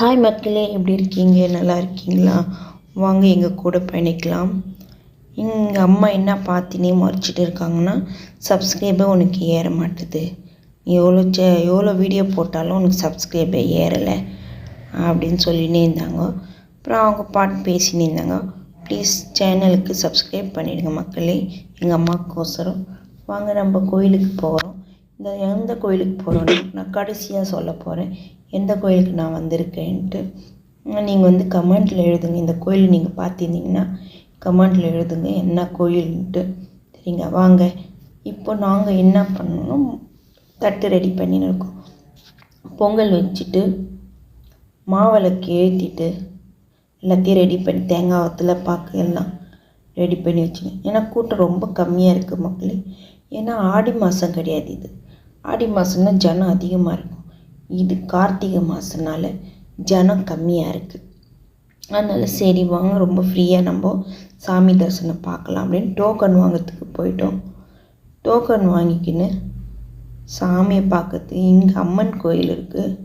Hi மக்களே. எப்படி இருக்கீங்க? நல்லா இருக்கீங்களா? வாங்க எங்கள் கூட பயணிக்கலாம். எங்கள் அம்மா என்ன பார்த்தினே மறைச்சிட்டு இருக்காங்கன்னா சப்ஸ்கிரைபே உனக்கு ஏற மாட்டுது. எவ்வளோ சே எவ்வளோ வீடியோ போட்டாலும் உனக்கு சப்ஸ்கிரைபே ஏறலை அப்படின்னு சொல்லினே இருந்தாங்க. அப்புறம் அவங்க பாட்டு பேசினே இருந்தாங்க. ப்ளீஸ் சேனலுக்கு சப்ஸ்கிரைப் பண்ணிவிடுங்க மக்களே. எங்கள் அம்மாவுக்கோசரம் வாங்க நம்ம கோயிலுக்கு போகிறோம். இந்த எந்த கோயிலுக்கு போகிறோன்னா நான் கடைசியாக சொல்ல போகிறேன் எந்த கோயிலுக்கு நான் வந்திருக்கேன்ட்டு நீங்கள் வந்து கமெண்ட்டில் எழுதுங்க. இந்த கோயில் நீங்கள் பார்த்திருந்தீங்கன்னா கமெண்ட்டில் எழுதுங்க. என்ன கோயில்ன்ட்டு. சரிங்க வாங்க. இப்போ நாங்கள் என்ன பண்ணணும்? தட்டு ரெடி பண்ணின்னு இருக்கோம். பொங்கல் வச்சுட்டு மாவிளக்கு ஏற்றிட்டு எல்லாத்தையும் ரெடி பண்ணி தேங்காய் வத்தில் பாக்கு எல்லாம் ரெடி பண்ணி வச்சுங்க. ஏன்னா கூட்டம் ரொம்ப கம்மியாக இருக்குது மக்களே. ஏன்னா ஆடி மாதம் கிடையாது இது. ஆடி மாதம்னா ஜனம் அதிகமாக இருக்கும். இது கார்த்திகை மாதனால ஜனம் கம்மியாக இருக்குது அதனால் சரி வாங்க ரொம்ப ஃப்ரீயாக நம்ம சாமி தரிசனம் பார்க்கலாம் அப்படின்னு டோக்கன் வாங்கிறதுக்கு போயிட்டோம். டோக்கன் வாங்கிக்கின்னு சாமியை பார்க்கறதுக்கு இங்கே அம்மன் கோயில் இருக்குது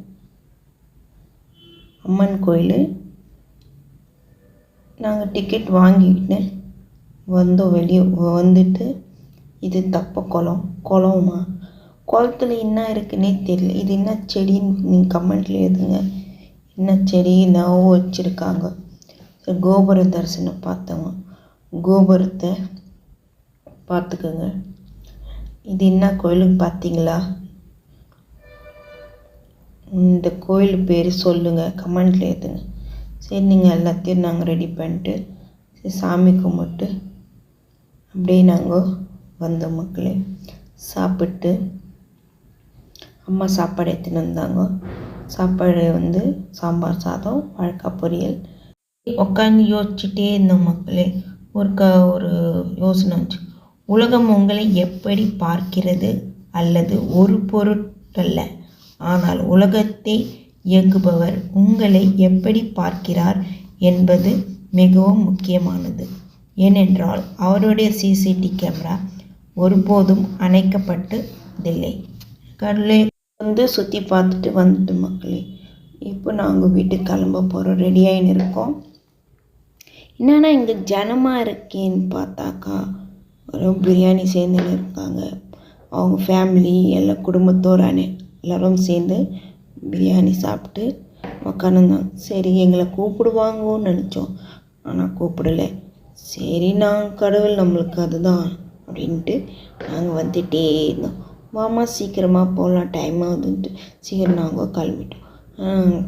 அம்மன் கோயில். நாங்கள் டிக்கெட் வாங்கிக்கிட்டு வந்தோம் வெளியே. வந்துட்டு இது தப்ப குளம். குளமா குளத்துல என்ன இருக்குன்னே தெரியல. இது என்ன செடின்னு நீங்கள் கமெண்ட்டில் எழுதுங்க. என்ன செடி என்னவோ வச்சுருக்காங்க. கோபுர தரிசனம் பார்த்தவங்க கோபுரத்தை பார்த்துக்கோங்க. இது என்ன கோயிலுன்னு பார்த்தீங்களா? இந்த கோயில் பேர் சொல்லுங்கள் கமெண்ட்டில் எழுதுங்க. சரி நீங்கள் எல்லாத்தையும் நாங்கள் ரெடி பண்ணிட்டு சரி சாமி கும்பிட்டு அப்படியே நாங்கள் வந்த மக்களே. சாப்பிட்டு அம்மா சாப்பாடு எடுத்துன்னு வந்தாங்க. சாப்பாடு வந்து சாம்பார் சாதம் வழக்கா பொரியல். உட்காந்து யோசிச்சுட்டே இருந்தோம் மக்களே. ஒரு க ஒரு யோசனை வந்துச்சு. உலகம் உங்களை எப்படி பார்க்கிறது அல்லது ஒரு பொருட்டல்ல. ஆனால் உலகத்தை இயக்குபவர் உங்களை எப்படி பார்க்கிறார் என்பது மிகவும் முக்கியமானது. ஏனென்றால் அவருடைய சிசிடி கேமரா ஒருபோதும் அணைக்கப்பட்டதில்லை. கடலே வந்து சுற்றி பார்த்துட்டு வந்துட்டு மக்களே. இப்போ நாங்கள் வீட்டுக்கு கிளம்ப போகிறோம் ரெடியாகின்னு இருக்கோம். என்னென்னா இங்கே ஜனமாக இருக்கேன்னு பார்த்தாக்கா ஒரு பிரியாணி சேர்ந்துன்னு இருக்காங்க. அவங்க ஃபேமிலி எல்லாம் குடும்பத்தோரானே எல்லோரும் சேர்ந்து பிரியாணி சாப்பிட்டு உக்காந்துருந்தாங்க சரி எங்களை கூப்பிடுவாங்கன்னு நினச்சோம். ஆனால் கூப்பிடலை. சரி நான் கடவுள் நம்மளுக்கு அதுதான் அப்படின்ட்டு நாங்கள் வந்துட்டே இருந்தோம். வாமா சீக்கிரமாக போகலாம் டைம் ஆகுதுன்ட்டு. சீக்கிரம் நாங்கள் கிளம்பிட்டோம்.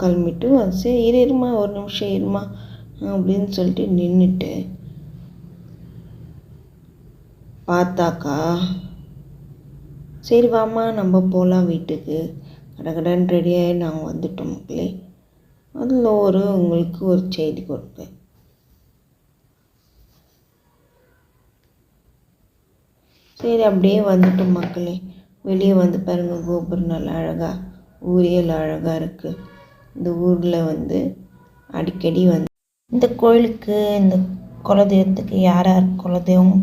கிளம்பிட்டு சரி இரு இருமா ஒரு நிமிஷம் இருமா அப்படின்னு சொல்லிட்டு நின்றுட்டு பார்த்தாக்கா சரி வாமா நம்ம போகலாம் வீட்டுக்கு. கடகடன் ரெடியாகி நாங்கள் வந்துட்டோம் மக்களே. அதில் ஒரு உங்களுக்கு ஒரு செய்தி கொடுப்பேன். சரி அப்படியே வந்துட்டோம் மக்களே. வெளியே வந்து பாருங்கள் கோபுரம் நல்லா அழகாக ஊரியல் அழகாக இருக்குது இந்த ஊரில் வந்து அடிக்கடி வந்து இந்த கோயிலுக்கு இந்த குலதெய்வத்துக்கு யார் யார் குலதெய்வம்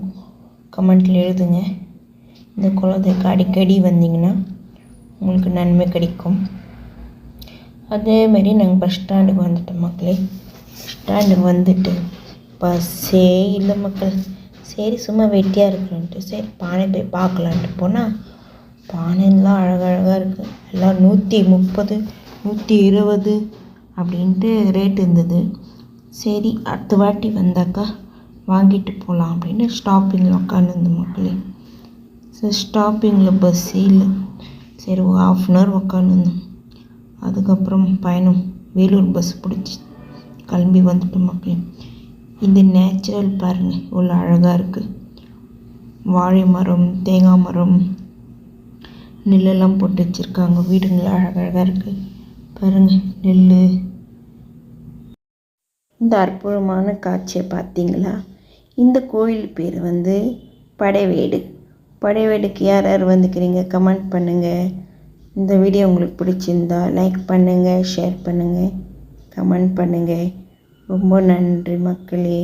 கமெண்ட்டில் எழுதுங்க. இந்த குலதெய்வக்கு அடிக்கடி வந்தீங்கன்னா உங்களுக்கு நன்மை கிடைக்கும். அதேமாரி நாங்கள் பஸ் ஸ்டாண்டுக்கு வந்துட்டோம் மக்களே. பஸ் ஸ்டாண்டுக்கு வந்துட்டு பஸ்ஸே இல்லை மக்கள். சரி சும்மா வெட்டியாக இருக்கலான்ட்டு சரி பானை போய் பார்க்கலான்ட்டு போனால் பானைலாம் அழகழகாக இருக்குது எல்லாம் நூற்றி முப்பது நூற்றி இருபது அப்படின்ட்டு ரேட் இருந்தது. சரி அடுத்த வாட்டி வந்தாக்கா வாங்கிட்டு போகலாம் அப்படின்னு ஸ்டாப்பிங்கில் உட்காந்துருந்த மக்களே. சரி ஸ்டாப்பிங்கில் பஸ்ஸே இல்லை. சரி ஒரு ஆஃப் அன் ஹவர் உட்காந்துருந்தோம் அதுக்கப்புறம் பயணம். வேலூர் பஸ் பிடிச்சி கிளம்பி வந்துட்டோம் மக்களே. இந்த நேச்சுரல் பாருங்கள் இவ்வளோ அழகாக இருக்குது வாழை மரம் தேங்காய் மரம் நெல்லெல்லாம் போட்டு வச்சுருக்காங்க. வீடுங்களா அழகழகாக இருக்குது பாருங்கள் நெல் இந்த அற்புதமான காட்சியை பார்த்தீங்களா? இந்த கோயில் பேர் வந்து படைவேடு. படைவேடுக்கு யார் யார் வந்துக்கிறீங்க? கமெண்ட் பண்ணுங்கள் இந்த வீடியோ உங்களுக்கு பிடிச்சிருந்தா லைக் பண்ணுங்கள் ஷேர் பண்ணுங்கள் கமெண்ட் பண்ணுங்கள் ரொம்ப நன்றி மக்களே.